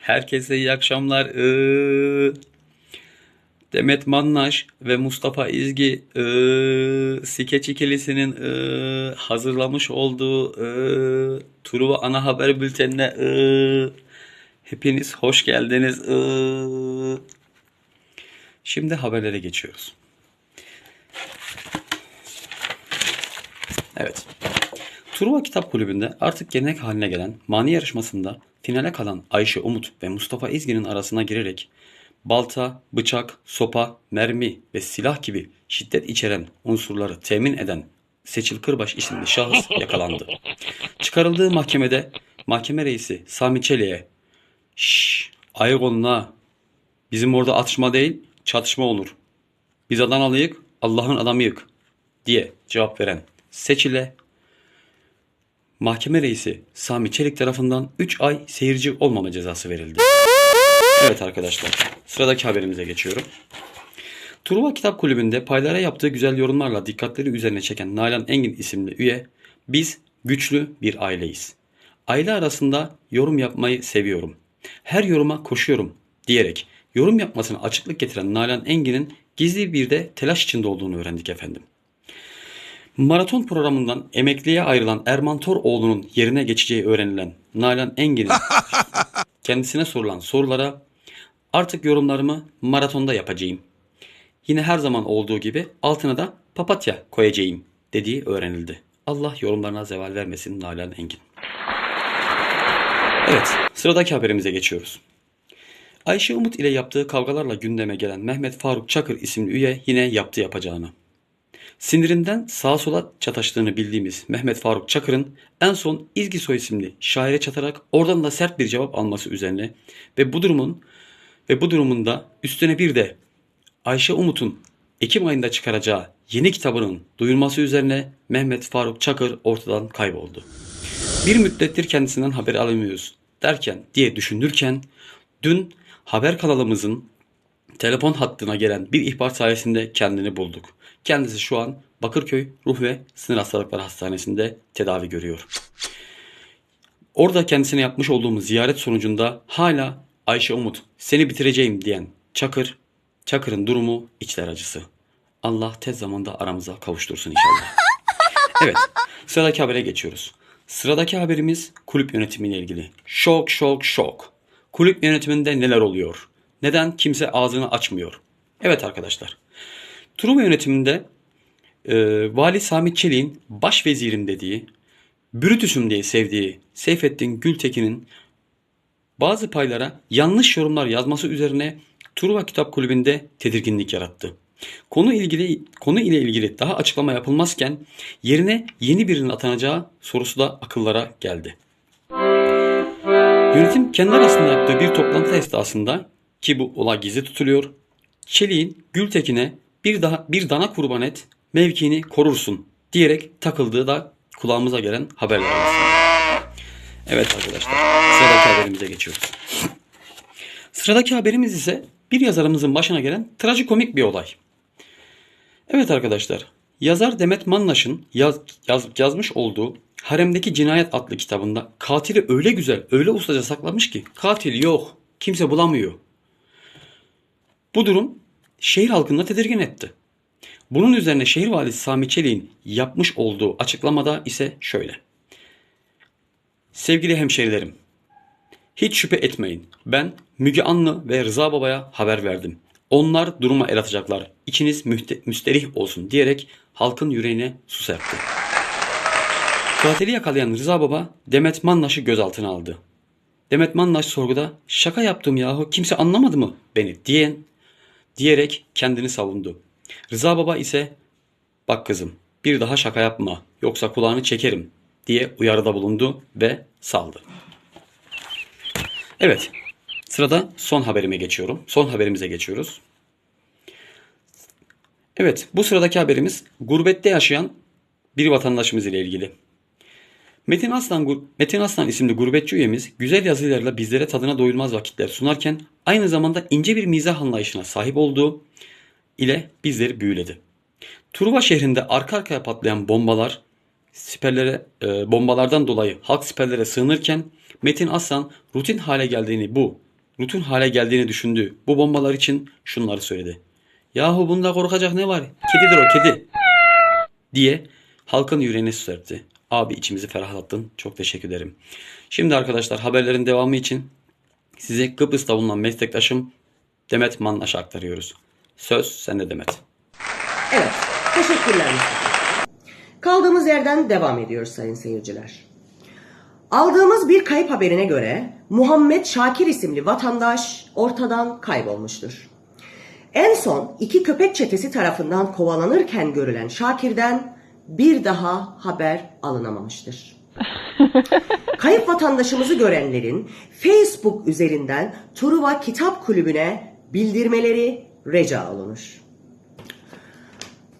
Herkese iyi akşamlar. Demet Mannaş ve Mustafa İzgi ıı, Skeç ikilisinin ıı, hazırlamış olduğu ıı, Truva Ana Haber Bülteni'ne hepiniz hoş geldiniz. Şimdi haberlere geçiyoruz. Evet. Truva Kitap Kulübü'nde artık gelenek haline gelen mani yarışmasında finale kalan Ayşe Umut ve Mustafa İzgi'nin arasına girerek balta, bıçak, sopa, mermi ve silah gibi şiddet içeren unsurları temin eden Seçil Kırbaş isimli şahıs yakalandı. Çıkarıldığı mahkemede mahkeme reisi Sami Çelik'e Şşş ayık olun ha. Bizim orada atışma değil çatışma olur. Biz Adanalıyık Allah'ın adamıyık diye cevap veren Seçil'e Mahkeme reisi Sami Çelik tarafından 3 ay seyirci olmama cezası verildi. Evet arkadaşlar sıradaki haberimize geçiyorum. Truva Kitap Kulübü'nde paylara yaptığı güzel yorumlarla dikkatleri üzerine çeken Nalan Engin isimli üye biz güçlü bir aileyiz. Aile arasında yorum yapmayı seviyorum. Her yoruma koşuyorum diyerek yorum yapmasına açıklık getiren Nalan Engin'in gizli bir de telaş içinde olduğunu öğrendik efendim. Maraton programından emekliye ayrılan Erman Toroğlu'nun yerine geçeceği öğrenilen Nalan Engin'in kendisine sorulan sorulara artık yorumlarımı maratonda yapacağım. Yine her zaman olduğu gibi altına da papatya koyacağım dediği öğrenildi. Allah yorumlarına zeval vermesin Nalan Engin. Evet sıradaki haberimize geçiyoruz. Ayşe Umut ile yaptığı kavgalarla gündeme gelen Mehmet Faruk Çakır isimli üye yine yaptı yapacağını. Sinirinden sağa sola çataştığını bildiğimiz Mehmet Faruk Çakır'ın en son İzgi Soy isimli şaire çatarak oradan da sert bir cevap alması üzerine ve bu durumun ve bu durumunda üstüne bir de Ayşe Umut'un Ekim ayında çıkaracağı yeni kitabının duyurması üzerine Mehmet Faruk Çakır ortadan kayboldu. Bir müddettir kendisinden haber alamıyoruz derken diye düşünürken dün haber kanalımızın telefon hattına gelen bir ihbar sayesinde kendini bulduk. Kendisi şu an Bakırköy Ruh ve Sinir Hastalıkları Hastanesi'nde tedavi görüyor. Orada kendisine yapmış olduğumuz ziyaret sonucunda hala Ayşe Umut seni bitireceğim diyen Çakır, Çakır'ın durumu içler acısı. Allah tez zamanda aramıza kavuştursun inşallah. Evet, sıradaki habere geçiyoruz. Sıradaki haberimiz kulüp yönetimiyle ilgili. Şok şok şok. Kulüp yönetiminde neler oluyor? Neden kimse ağzını açmıyor? Evet arkadaşlar. Truva yönetiminde e, Vali Sami Çelik'in baş vezirim dediği, Brutus'um diye sevdiği Seyfettin Gültekin'in bazı paylara yanlış yorumlar yazması üzerine Truva Kitap Kulübü'nde tedirginlik yarattı. Konu ilgili konu ile ilgili daha açıklama yapılmazken yerine yeni birinin atanacağı sorusu da akıllara geldi. Yönetim kendi arasında yaptığı bir toplantı esnasında ki bu olay gizli tutuluyor. Çelik'in Gültekin'e bir daha bir dana kurban et mevkiini korursun diyerek takıldığı da kulağımıza gelen haberler. Evet arkadaşlar sıradaki haberimize geçiyoruz. Sıradaki haberimiz ise bir yazarımızın başına gelen trajikomik bir olay. Evet arkadaşlar yazar Demet Mannaş'ın yaz, yaz- yazmış olduğu Haremdeki Cinayet adlı kitabında katili öyle güzel öyle ustaca saklamış ki katil yok kimse bulamıyor. Bu durum şehir halkını da tedirgin etti. Bunun üzerine şehir valisi Sami Çelik'in yapmış olduğu açıklamada ise şöyle. Sevgili hemşerilerim, hiç şüphe etmeyin. Ben Müge Anlı ve Rıza Baba'ya haber verdim. Onlar duruma el atacaklar. İçiniz müsterih olsun diyerek halkın yüreğine su serpti. Katili yakalayan Rıza Baba Demet Mannaş'ı gözaltına aldı. Demet Mannaş sorguda şaka yaptım yahu kimse anlamadı mı beni diyen diyerek kendini savundu. Rıza Baba ise bak kızım bir daha şaka yapma yoksa kulağını çekerim diye uyarıda bulundu ve saldı. Evet sırada son haberime geçiyorum. Son haberimize geçiyoruz. Evet bu sıradaki haberimiz gurbette yaşayan bir vatandaşımız ile ilgili. Metin Aslan, Metin Aslan isimli gurbetçi üyemiz güzel yazılarla bizlere tadına doyulmaz vakitler sunarken aynı zamanda ince bir mizah anlayışına sahip olduğu ile bizleri büyüledi. Truva şehrinde arka arkaya patlayan bombalar siperlere e, bombalardan dolayı halk siperlere sığınırken Metin Aslan rutin hale geldiğini bu, rutin hale geldiğini düşündüğü bu bombalar için şunları söyledi. Yahu bunda korkacak ne var? Kedidir o kedi. Diye halkın yüreğine su serpti. Abi içimizi ferahlattın. Çok teşekkür ederim. Şimdi arkadaşlar haberlerin devamı için size Kıbrıs'ta bulunan meslektaşım Demet Mannaş'a aktarıyoruz. Söz sende Demet. Evet, teşekkürler. Kaldığımız yerden devam ediyoruz sayın seyirciler. Aldığımız bir kayıp haberine göre Muhammed Şakir isimli vatandaş ortadan kaybolmuştur. En son iki köpek çetesi tarafından kovalanırken görülen Şakir'den bir daha haber alınamamıştır. Kayıp vatandaşımızı görenlerin Facebook üzerinden Truva Kitap Kulübü'ne bildirmeleri reca olunur.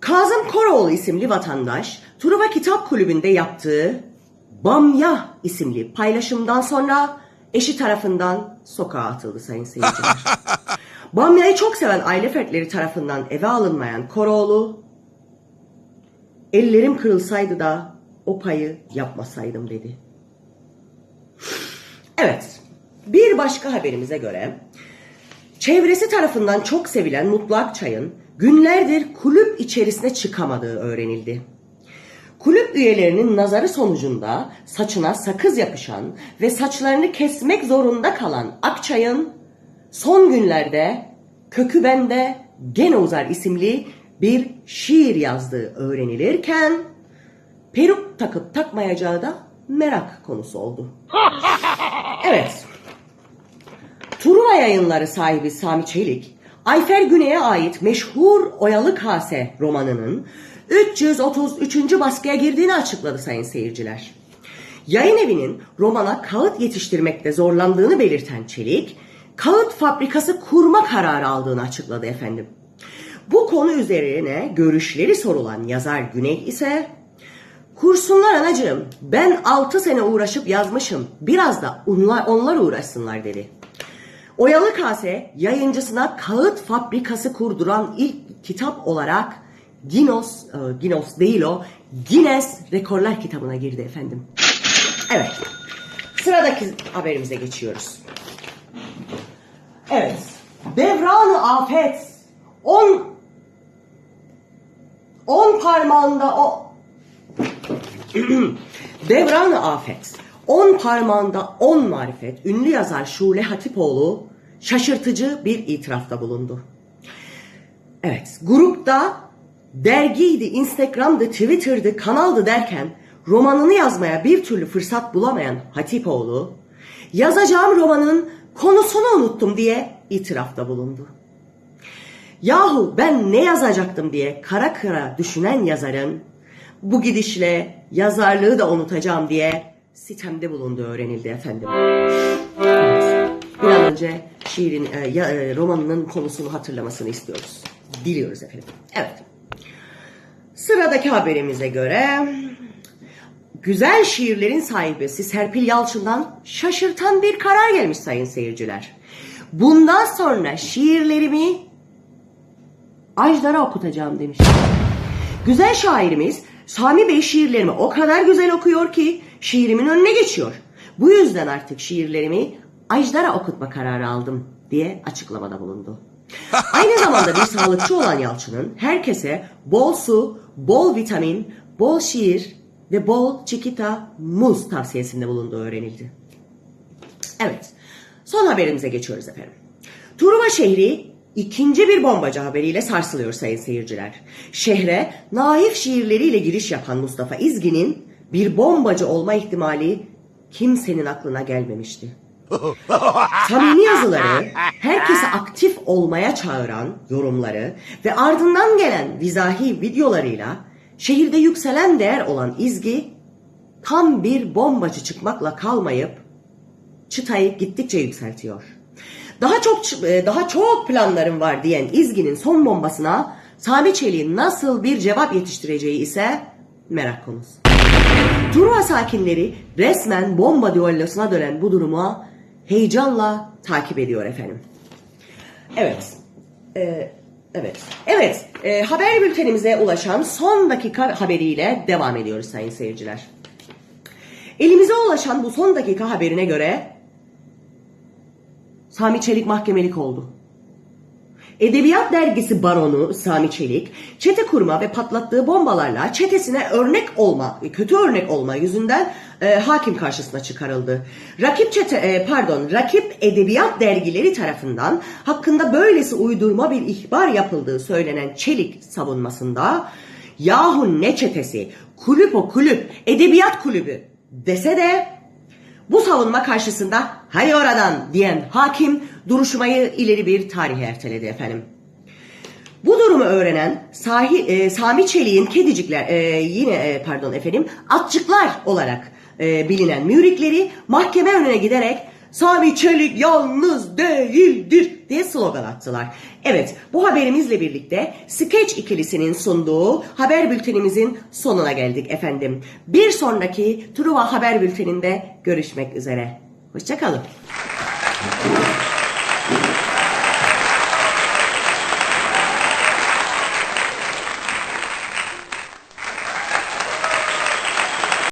Kazım Koroğlu isimli vatandaş Truva Kitap Kulübü'nde yaptığı Bamya isimli paylaşımdan sonra eşi tarafından sokağa atıldı sayın seyirciler. Bamya'yı çok seven aile fertleri tarafından eve alınmayan Koroğlu ellerim kırılsaydı da o payı yapmasaydım dedi. Evet bir başka haberimize göre Çevresi tarafından çok sevilen Mutlu Akçay'ın günlerdir kulüp içerisine çıkamadığı öğrenildi. Kulüp üyelerinin nazarı sonucunda saçına sakız yapışan ve saçlarını kesmek zorunda kalan Akçay'ın son günlerde Kökü Bende Gene Uzar isimli bir şiir yazdığı öğrenilirken peruk takıp takmayacağı da merak konusu oldu. Evet, Truva yayınları sahibi Sami Çelik, Ayfer Güney'e ait meşhur Oyalı Kase romanının 333. baskıya girdiğini açıkladı sayın seyirciler. Yayın evinin romana kağıt yetiştirmekte zorlandığını belirten Çelik, kağıt fabrikası kurma kararı aldığını açıkladı efendim. Bu konu üzerine görüşleri sorulan yazar Güney ise Kursunlar anacığım ben 6 sene uğraşıp yazmışım biraz da onlar, onlar uğraşsınlar dedi. Oyalı Kase yayıncısına kağıt fabrikası kurduran ilk kitap olarak Guinness, e, Guinness değil o, Guinness Rekorlar kitabına girdi efendim. Evet, sıradaki haberimize geçiyoruz. Evet, devran afet, on, on parmağında o, Devran-ı Afet. On parmağında on marifet. Ünlü yazar Şule Hatipoğlu şaşırtıcı bir itirafta bulundu. Evet, grupta dergiydi, Instagram'dı, Twitter'dı, kanaldı derken romanını yazmaya bir türlü fırsat bulamayan Hatipoğlu, yazacağım romanın konusunu unuttum diye itirafta bulundu. Yahu ben ne yazacaktım diye kara kara düşünen yazarın bu gidişle yazarlığı da unutacağım diye sitemde bulunduğu öğrenildi efendim. Evet. Bir an önce şiirin, e, e, romanının konusunu hatırlamasını istiyoruz. Diliyoruz efendim. Evet. Sıradaki haberimize göre güzel şiirlerin sahibesi Serpil Yalçın'dan şaşırtan bir karar gelmiş sayın seyirciler. Bundan sonra şiirlerimi Ajdar'a okutacağım demiş. Güzel şairimiz Sami Bey şiirlerimi o kadar güzel okuyor ki şiirimin önüne geçiyor. Bu yüzden artık şiirlerimi Ajdar'a okutma kararı aldım diye açıklamada bulundu. Aynı zamanda bir sağlıkçı olan Yalçın'ın herkese bol su, bol vitamin, bol şiir ve bol çikita muz tavsiyesinde bulunduğu öğrenildi. Evet, son haberimize geçiyoruz efendim. Truva şehri ikinci bir bombacı haberiyle sarsılıyor sayın seyirciler. Şehre naif şiirleriyle giriş yapan Mustafa İzgin'in bir bombacı olma ihtimali kimsenin aklına gelmemişti. Samimi yazıları, herkesi aktif olmaya çağıran yorumları ve ardından gelen vizahi videolarıyla şehirde yükselen değer olan İzgi tam bir bombacı çıkmakla kalmayıp çıtayı gittikçe yükseltiyor. Daha çok e, daha çok planlarım var diyen İzgi'nin son bombasına Sami Çelik'in nasıl bir cevap yetiştireceği ise merak konusu. Truva sakinleri resmen bomba düellosuna dönen bu durumu heyecanla takip ediyor efendim. Evet. Ee, evet. Evet. e, haber bültenimize ulaşan son dakika haberiyle devam ediyoruz sayın seyirciler. Elimize ulaşan bu son dakika haberine göre Sami Çelik mahkemelik oldu. Edebiyat dergisi baronu Sami Çelik, çete kurma ve patlattığı bombalarla çetesine örnek olma, kötü örnek olma yüzünden e, hakim karşısına çıkarıldı. Rakip çete, e, pardon, rakip edebiyat dergileri tarafından hakkında böylesi uydurma bir ihbar yapıldığı söylenen Çelik savunmasında, yahu ne çetesi, kulüp o kulüp, edebiyat kulübü dese de bu savunma karşısında hadi oradan diyen hakim duruşmayı ileri bir tarihe erteledi efendim. Bu durumu öğrenen Sahi, e, Sami Çelik'in kedicikler e, yine e, pardon efendim atçıklar olarak e, bilinen müritleri mahkeme önüne giderek Sami Çelik yalnız değildir diye slogan attılar. Evet bu haberimizle birlikte Sketch ikilisinin sunduğu haber bültenimizin sonuna geldik efendim. Bir sonraki Truva haber bülteninde görüşmek üzere. Hoşçakalın.